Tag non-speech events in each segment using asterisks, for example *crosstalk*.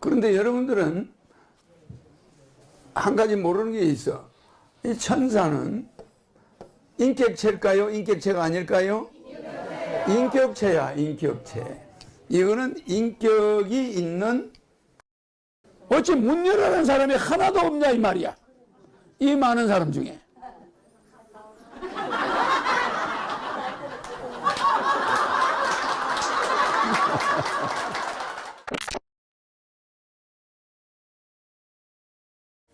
그런데 여러분들은 한 가지 모르는 게 있어. 이 천사는 인격체일까요? 인격체가 아닐까요? 인격체야, 인격체. 이거는 인격이 있는 어찌 문 열어라는 사람이 하나도 없냐 이 말이야. 이 많은 사람 중에.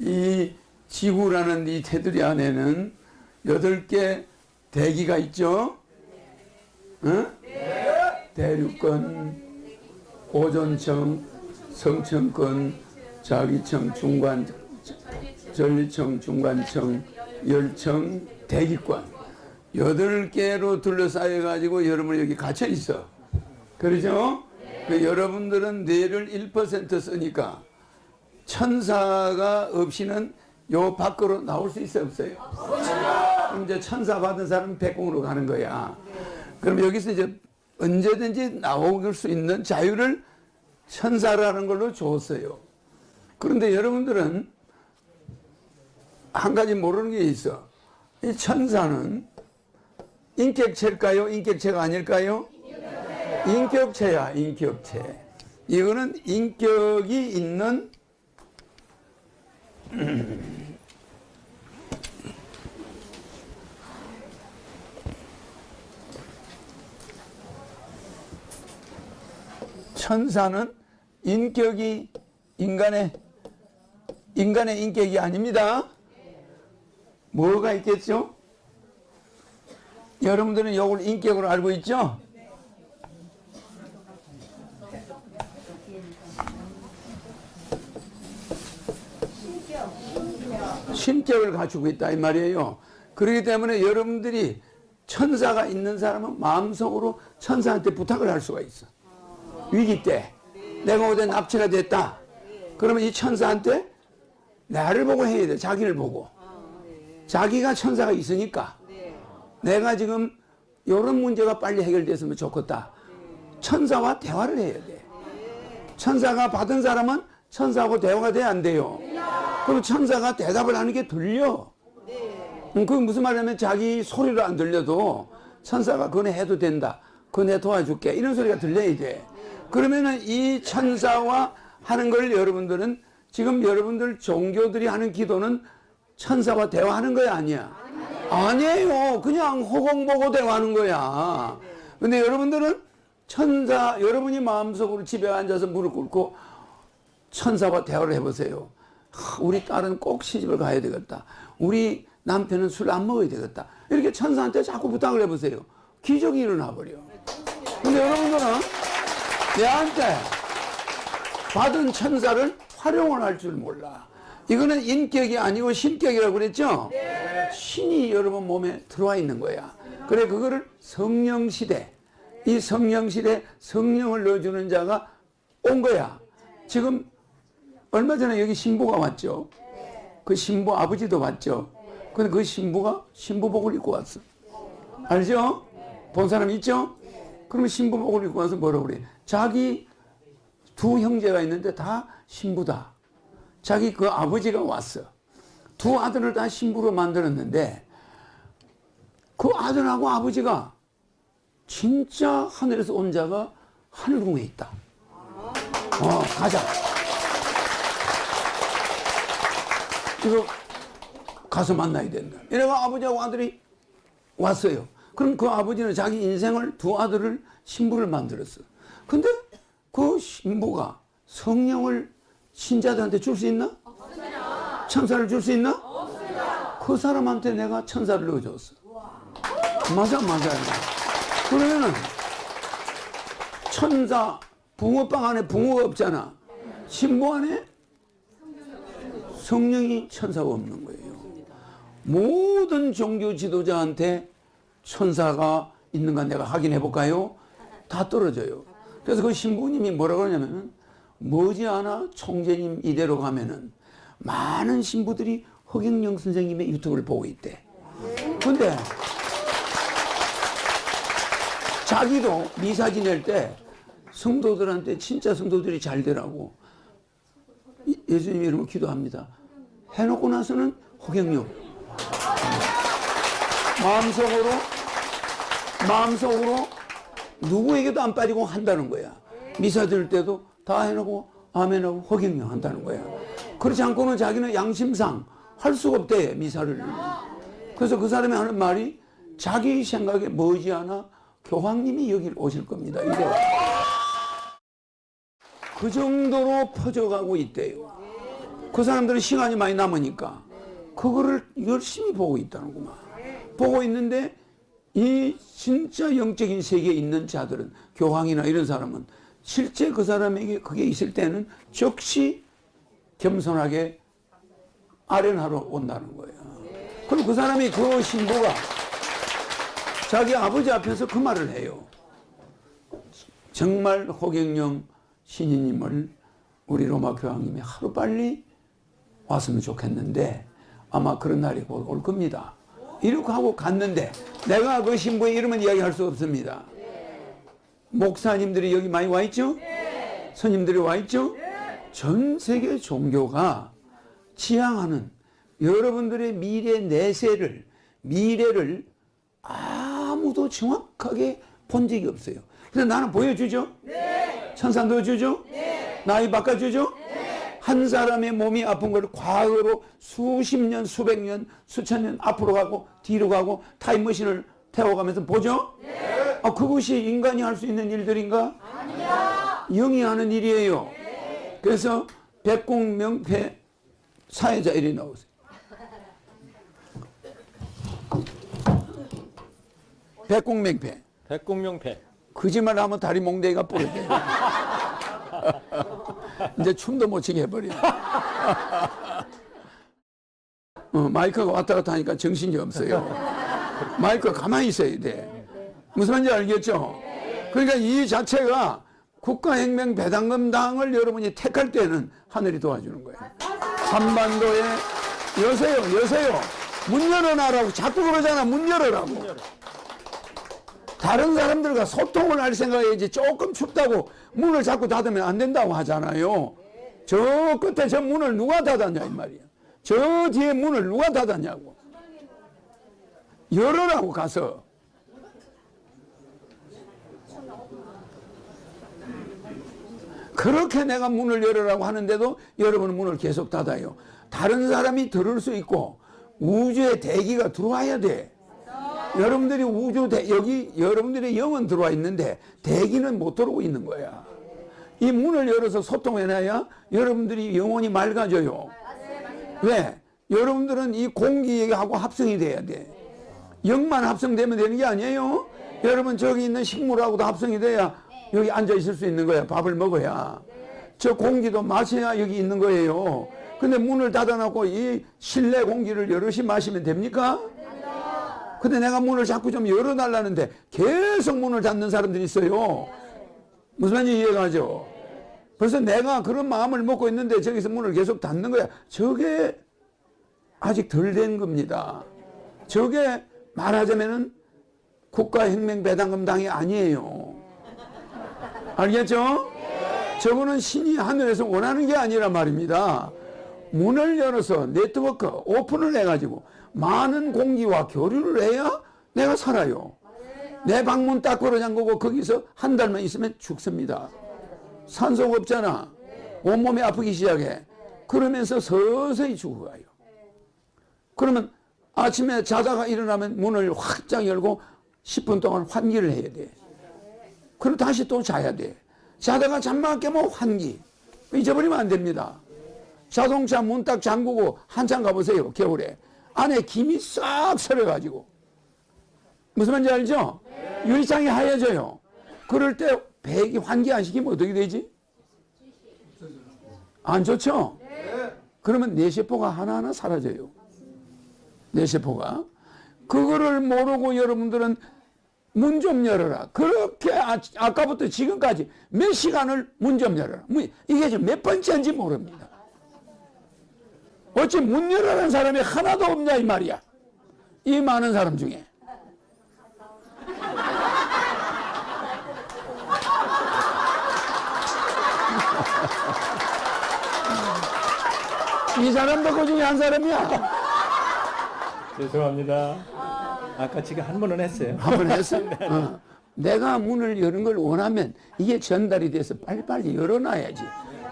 이 지구라는 이 테두리 안에는 여덟 개 대기가 있죠? 응? 대륙권, 오존청, 성층권, 자기청, 중간, 전리청, 중간청, 열청, 대기권. 여덟 개로 둘러싸여 가지고 여러분 여기 갇혀 있어. 그러죠? 그 여러분들은 뇌를 1% 쓰니까 천사가 없이는 요 밖으로 나올 수 있어 없어요? 그럼 이제 천사 받은 사람은 백공으로 가는 거야. 그럼 여기서 이제 언제든지 나올 수 있는 자유를 천사라는 걸로 줬어요. 그런데 여러분들은 한 가지 모르는 게 있어. 이 천사는 인격체일까요? 인격체가 아닐까요? 인격체야, 인격체. 이거는 인격이 있는 *clears throat* 천사는 인격이 인간의 인간의 인격이 아닙니다. 뭐가 있겠죠? 여러분들은 이걸 인격으로 알고 있죠? 신격을 갖추고 있다 이 말이에요. 그렇기 때문에 여러분들이 천사가 있는 사람은 마음속으로 천사한테 부탁을 할 수가 있어. 위기 때 내가 어제 납치가 됐다. 그러면 이 천사한테 나를 보고 해야 돼. 자기를 보고. 자기가 천사가 있으니까 내가 지금 이런 문제가 빨리 해결됐으면 좋겠다. 천사와 대화를 해야 돼. 천사가 받은 사람은 천사하고 대화가 돼야 안 돼요. 그럼 천사가 대답을 하는 게 들려. 음, 그게 무슨 말이냐면 자기 소리로 안 들려도 천사가 그네 해도 된다. 그네 도와줄게. 이런 소리가 들려야 돼. 그러면은 이 천사와 하는 걸 여러분들은 지금 여러분들 종교들이 하는 기도는 천사와 대화하는 거야 아니야? 아니에요. 그냥 허공 보고 대화하는 거야. 근데 여러분들은 천사 여러분이 마음속으로 집에 앉아서 무릎 꿇고 천사와 대화를 해보세요. 하, 우리 딸은 꼭 시집을 가야 되겠다. 우리 남편은 술 안 먹어야 되겠다. 이렇게 천사한테 자꾸 부탁을 해보세요. 기적이 일어나 버려. 근데 여러분들은 내한테 받은 천사를 활용을 할 줄 몰라. 이거는 인격이 아니고 신격이라고 그랬죠? 신이 여러분 몸에 들어와 있는 거야. 그래, 그거를 성령 시대. 이 성령 시대 성령을 넣어주는 자가 온 거야. 지금 얼마 전에 여기 신부가 왔죠. 그 신부 아버지도 왔죠. 근데 그 신부가 신부복을 입고 왔어. 알죠? 본 사람 있죠? 그러면 신부복을 입고 와서 뭐라고 그래? 자기 두 형제가 있는데 다 신부다. 자기 그 아버지가 왔어. 두 아들을 다 신부로 만들었는데 그 아들하고 아버지가 진짜 하늘에서 온 자가 하늘궁에 있다. 어, 가자. 이거 가서 만나야 된다. 이래가 아버지하고 아들이 왔어요. 그럼 그 아버지는 자기 인생을 두 아들을 신부를 만들었어. 근데 그 신부가 성령을 신자들한테 줄 수 있나? 천사를 줄 수 있나? 그 사람한테 내가 천사를 넣어줬어. 맞아, 맞아요. 그러면은 천사 붕어빵 안에 붕어가 없잖아. 신부 안에 성령이 천사가 없는 거예요. 모든 종교 지도자한테 천사가 있는가 내가 확인해 볼까요? 다 떨어져요. 그래서 그 신부님이 뭐라고 하냐면은 머지않아 총재님 이대로 가면은 많은 신부들이 허경영 선생님의 유튜브를 보고 있대. 근데 자기도 미사 지낼 때 성도들한테 진짜 성도들이 잘 되라고 예수님 이름으로 기도합니다. 해놓고 나서는 호경영. 마음속으로, 마음속으로 누구에게도 안 빠지고 한다는 거야. 미사 드릴 때도 다 해놓고 아멘하고 호경영 한다는 거야. 그렇지 않고는 자기는 양심상 할 수가 없대, 미사를. 그래서 그 사람이 하는 말이 자기 생각에 머지않아 교황님이 여기 오실 겁니다. 이래. 그 정도로 퍼져가고 있대요. 그 사람들은 시간이 많이 남으니까 그거를 열심히 보고 있다는구만. 보고 있는데 이 진짜 영적인 세계에 있는 자들은 교황이나 이런 사람은 실제 그 사람에게 그게 있을 때는 즉시 겸손하게 아련하러 온다는 거예요. 그럼 그 사람이 그 신부가 자기 아버지 앞에서 그 말을 해요. 정말 호경영 신인님을 우리 로마 교황님이 하루 빨리 왔으면 좋겠는데 아마 그런 날이 곧 올 겁니다. 이렇게 하고 갔는데 내가 그 신부의 이름은 이야기할 수 없습니다. 목사님들이 여기 많이 와 있죠? 스님들이 와 있죠? 전 세계 종교가 지향하는 여러분들의 미래 내세를 미래를 아무도 정확하게 본 적이 없어요. 그래서 나는 보여주죠? 천사 넣어주죠? 나이 바꿔주죠? 한 사람의 몸이 아픈 걸 과거로 수십 년, 수백 년, 수천 년 앞으로 가고 뒤로 가고 타임머신을 태워가면서 보죠? 아, 그것이 인간이 할 수 있는 일들인가? 영이 하는 일이에요. 그래서 백공 명패 사회자 일이 나오세요. 백공 명패. 백공 명패. 거짓말 하면 다리 몽댕이가 부러져요. 이제 춤도 못 추게 해버려. 어, 마이크가 왔다 갔다 하니까 정신이 없어요. 마이크가 가만히 있어야 돼. 무슨 말인지 알겠죠? 그러니까 이 자체가 국가혁명 배당금당을 여러분이 택할 때는 하늘이 도와주는 거예요. 한반도에 여세요, 여세요. 문 열어놔라고 자꾸 그러잖아. 문 열어라고. 다른 사람들과 소통을 할 생각이지 조금 춥다고 문을 자꾸 닫으면 안 된다고 하잖아요. 저 끝에 저 문을 누가 닫았냐 이 말이야. 저 뒤에 문을 누가 닫았냐고. 열어라고 가서. 그렇게 내가 문을 열으라고 하는데도 여러분은 문을 계속 닫아요. 다른 사람이 들을 수 있고 우주의 대기가 들어와야 돼. 여러분들이 우주 대, 여기 여러분들의 영은 들어와 있는데 대기는 못 들어오고 있는 거야. 이 문을 열어서 소통해놔야 여러분들이 영혼이 맑아져요. 왜? 여러분들은 이 공기하고 합성이 돼야 돼. 영만 합성되면 되는 게 아니에요. 여러분 저기 있는 식물하고도 합성이 돼야 여기 앉아 있을 수 있는 거야. 밥을 먹어야. 저 공기도 마셔야 여기 있는 거예요. 근데 문을 닫아놓고 이 실내 공기를 여럿이 마시면 됩니까? 근데 내가 문을 자꾸 좀 열어달라는데 계속 문을 닫는 사람들이 있어요. 무슨 말인지 이해가죠? 그래서 내가 그런 마음을 먹고 있는데 저기서 문을 계속 닫는 거야. 저게 아직 덜 된 겁니다. 저게 말하자면은 국가혁명배당금당이 아니에요. 알겠죠? 저거는 신이 하늘에서 원하는 게 아니라 말입니다. 문을 열어서 네트워크 오픈을 해가지고 많은 공기와 교류를 해야 내가 살아요. 내 방문 딱 걸어 잠그고 거기서 한 달만 있으면 죽습니다. 산소가 없잖아. 온몸이 아프기 시작해. 그러면서 서서히 죽어가요. 그러면 아침에 자다가 일어나면 문을 확장 열고 10분 동안 환기를 해야 돼. 그리고 다시 또 자야 돼. 자다가 잠만 깨면 환기. 잊어버리면 안 됩니다. 자동차 문 딱 잠그고 한참 가보세요. 겨울에. 안에 김이 싹 서려가지고. 무슨 말인지 알죠? 유리창이 하얘져요. 그럴 때 배기 환기 안 시키면 어떻게 되지? 안 좋죠? 그러면 뇌세포가 하나하나 사라져요. 뇌세포가. 그거를 모르고 여러분들은 문 좀 열어라. 그렇게 아, 아까부터 지금까지 몇 시간을 문 좀 열어라. 문- 이게 지금 몇 번째인지 모릅니다. 어찌 문 열어라는 사람이 하나도 없냐 이 말이야. 이 많은 사람 중에. 이 사람도 그 중에 한 사람이야. 죄송합니다. 아까 지금 한 번은 했어요. 한번 했어. *laughs* 어. 내가 문을 여는 걸 원하면 이게 전달이 돼서 빨리빨리 열어놔야지.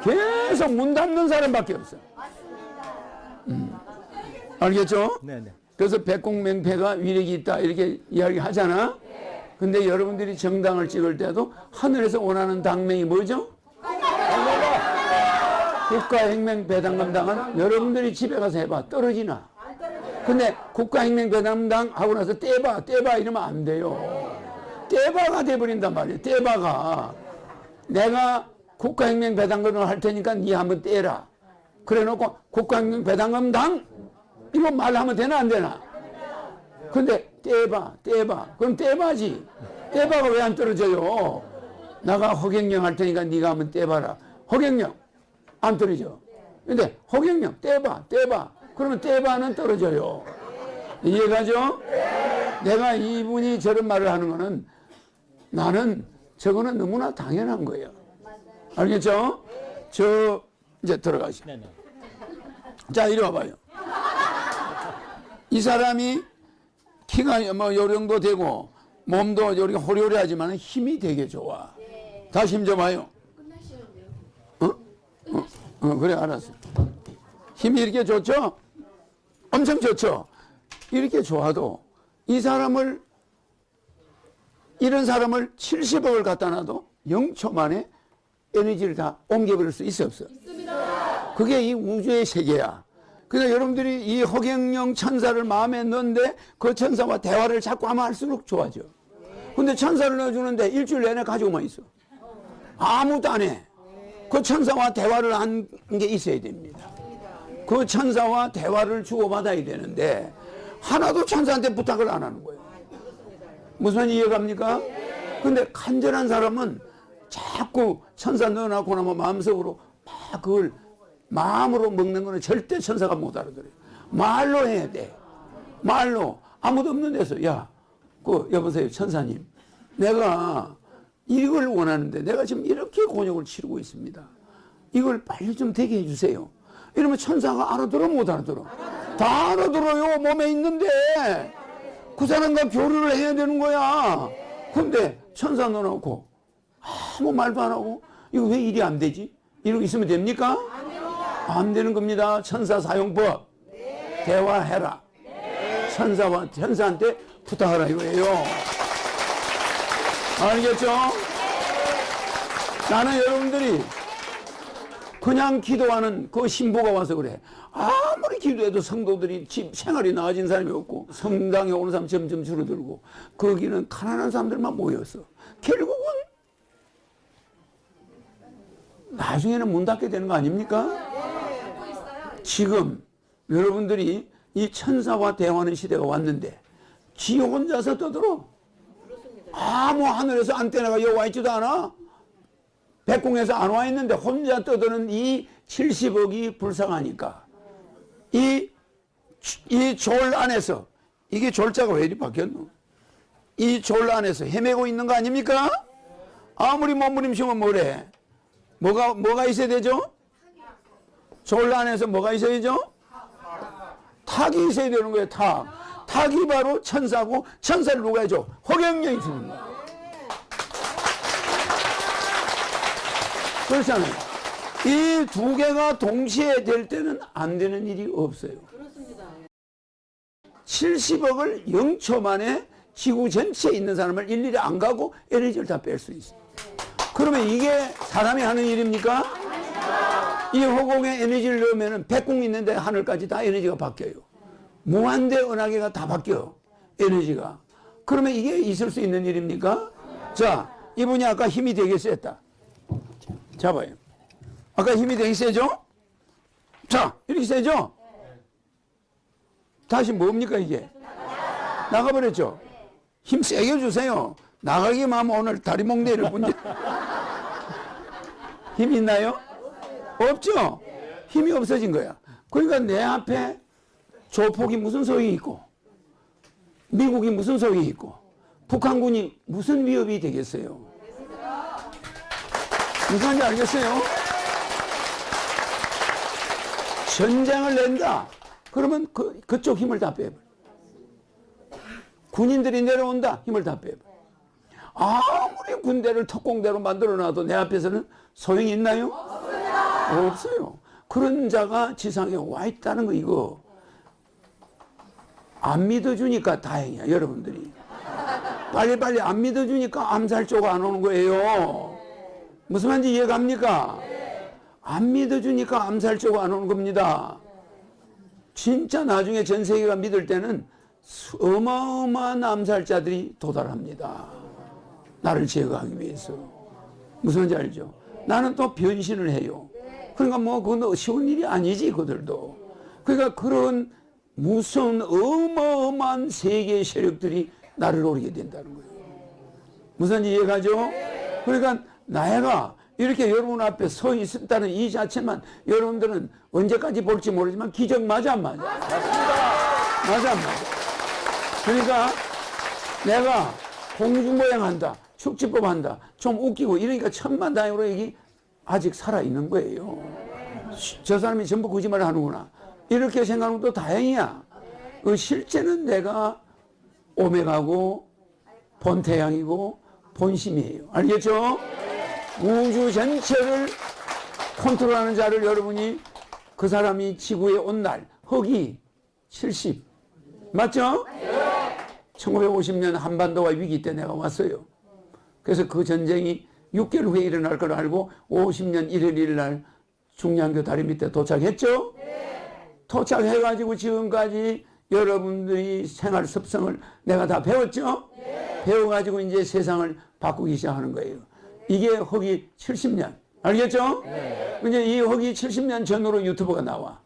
계속 문 닫는 사람밖에 없어. 음. 알겠죠? 네네. 그래서 백공맹패가 위력이 있다 이렇게 이야기하잖아. 근데 여러분들이 정당을 찍을 때도 하늘에서 원하는 당명이 뭐죠? 국가혁명배당금당은 여러분들이 집에 가서 해봐 떨어지나? 근데 국가혁명배당금당 하고 나서 떼봐 떼봐 이러면 안 돼요. 떼바가 돼버린단 말이에요. 떼바가 내가 국가혁명배당금을 할 테니까 니 한번 떼라. 그래놓고 국가혁명배당금당 이거 말하면 되나 안 되나? 근데 떼봐 떼봐 그럼 떼봐지 떼봐가 왜 안 떨어져요? 나가 허경영 할 테니까 네가 한번 떼봐라. 허경영 안 떨어져. 근데 허경영 떼봐 떼봐 그러면 떼봐는 떨어져요. 이해가죠? 내가 이분이 저런 말을 하는 거는 나는 저거는 너무나 당연한 거예요. 알겠죠? 저 이제 들어가죠. 네네. 자 이리 와봐요. 이 사람이 키가 뭐 요령도 되고 몸도 요리 호리호리하지만 힘이 되게 좋아. 다시 힘 줘봐요. 어? 어? 어 그래 알았어. 힘이 이렇게 좋죠? 엄청 좋죠? 이렇게 좋아도 이 사람을 이런 사람을 70억을 갖다 놔도 0초 만에 에너지를 다 옮겨버릴 수 있어 없어? 그게 이 우주의 세계야. 그래서 여러분들이 이 허경영 천사를 마음에 넣는데 그 천사와 대화를 자꾸 하면 할수록 좋아져. 근데 천사를 넣어주는데 일주일 내내 가지고만 있어. 아무도 안 해. 그 천사와 대화를 한 게 있어야 됩니다. 그 천사와 대화를 주고받아야 되는데 하나도 천사한테 부탁을 안 하는 거예요. 무슨 이해갑니까? 근데 간절한 사람은 자꾸 천사 넣어놓고 나면 마음속으로 막 그걸 마음으로 먹는 거는 절대 천사가 못 알아들어요. 말로 해야 돼. 말로. 아무도 없는 데서, 야, 그, 여보세요, 천사님. 내가 이걸 원하는데 내가 지금 이렇게 곤욕을 치르고 있습니다. 이걸 빨리 좀 되게 해주세요. 이러면 천사가 알아들어, 못 알아들어? 다 알아들어요, 몸에 있는데. 그 사람과 교류를 해야 되는 거야. 근데 천사 넣어놓고 아무 말도 안 하고 이거 왜 일이 안 되지? 이러고 있으면 됩니까? 안 되는 겁니다. 천사 사용법. 대화해라. 천사와 천사한테 부탁하라 이거예요. 알겠죠? 나는 여러분들이 그냥 기도하는 그 신부가 와서 그래. 아무리 기도해도 성도들이 집 생활이 나아진 사람이 없고 성당에 오는 사람 점점 줄어들고 거기는 가난한 사람들만 모였어. 결국은 나중에는 문 닫게 되는 거 아닙니까? 지금 여러분들이 이 천사와 대화하는 시대가 왔는데 지 혼자서 떠들어. 아무 하늘에서 안테나가 여기 와 있지도 않아. 백궁에서 안 와 있는데 혼자 떠드는 이 70억이 불쌍하니까 이, 이 졸 안에서 이게 졸자가 왜 이리 바뀌었노? 이 졸 안에서 헤매고 있는 거 아닙니까? 아무리 몸부림치면 뭐래? 뭐가, 뭐가 있어야 되죠? 졸 안에서 뭐가 있어야죠? 탁이 있어야 되는 거예요, 탁. 탁이 바로 천사고, 천사를 누가 해줘? 허경영이 주는 거야. 그렇잖아요. 이 두 개가 동시에 될 때는 안 되는 일이 없어요. 70억을 0초 만에 지구 전체에 있는 사람을 일일이 안 가고 에너지를 다 뺄 수 있어요. 그러면 이게 사람이 하는 일입니까? 이 허공에 에너지를 넣으면 백궁 있는데 하늘까지 다 에너지가 바뀌어요. 무한대 은하계가 다 바뀌어. 에너지가. 그러면 이게 있을 수 있는 일입니까? 자, 이분이 아까 힘이 되게 셌다. 잡아요. 아까 힘이 되게 세죠? 자, 이렇게 세죠? 다시 뭡니까, 이게? 나가버렸죠? 힘 세게 주세요. 나가기만 하면 오늘 다리 몽내릴 뿐이지. 힘 있나요? 없죠? 힘이 없어진 거야. 그러니까 내 앞에 조폭이 무슨 소용이 있고, 미국이 무슨 소용이 있고, 북한군이 무슨 위협이 되겠어요? 무슨 말인지 알겠어요? 전쟁을 낸다. 그러면 그, 그쪽 힘을 다 빼버려. 군인들이 내려온다. 힘을 다 빼버려. 아무리 군대를 특공대로 만들어 놔도 내 앞에서는 소용이 있나요? 없어요. 그런 자가 지상에 와 있다는 거 이거. 안 믿어주니까 다행이야, 여러분들이. 빨리빨리 안 믿어주니까 암살조가 안 오는 거예요. 무슨 말인지 이해갑니까? 안 믿어주니까 암살조가 안 오는 겁니다. 진짜 나중에 전 세계가 믿을 때는 수- 어마어마한 암살자들이 도달합니다. 나를 제거하기 위해서. 무슨 말인지 알죠? 나는 또 변신을 해요. 그러니까 뭐 그건 쉬운 일이 아니지 그들도. 그러니까 그런 무서운 어마어마한 세계의 세력들이 나를 노리게 된다는 거예요. 무슨 이해가죠? 그러니까 내가 이렇게 여러분 앞에 서 있었다는 이 자체만 여러분들은 언제까지 볼지 모르지만 기적 맞아 안 맞아? 맞아 안 맞아? 그러니까 내가 공주모양 한다, 축지법 한다, 좀 웃기고 이러니까 천만다행으로 여기 아직 살아있는 거예요. 저 사람이 전부 거짓말을 하는구나. 이렇게 생각하면 또 다행이야. 그 실제는 내가 오메가고 본태양이고 본심이에요. 알겠죠? 우주 전체를 컨트롤하는 자를 여러분이 그 사람이 지구에 온 날, 허기 70. 맞죠? 1950년 한반도와 위기 때 내가 왔어요. 그래서 그 전쟁이 6개월 후에 일어날 걸 알고 50년 1월 1일 날 중량교 다리 밑에 도착했죠? 도착해가지고 지금까지 여러분들이 생활 습성을 내가 다 배웠죠? 배워가지고 이제 세상을 바꾸기 시작하는 거예요. 이게 허기 70년. 알겠죠? 이제 이 허기 70년 전으로 유튜브가 나와.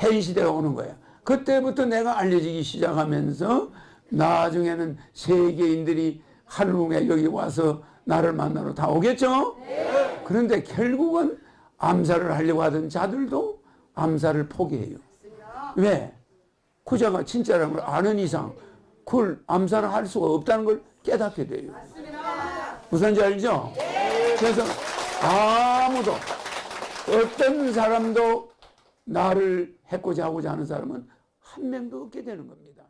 해리 시대가 오는 거야. 그때부터 내가 알려지기 시작하면서 나중에는 세계인들이 하루에 여기 와서 나를 만나러 다 오겠죠? 그런데 결국은 암살을 하려고 하던 자들도 암살을 포기해요. 왜? 그자가 진짜라는 걸 아는 이상 그걸 암살을 할 수가 없다는 걸 깨닫게 돼요. 무슨 지 알죠? 그래서 아무도 어떤 사람도 나를 해코지 하고자 하는 사람은 한 명도 없게 되는 겁니다.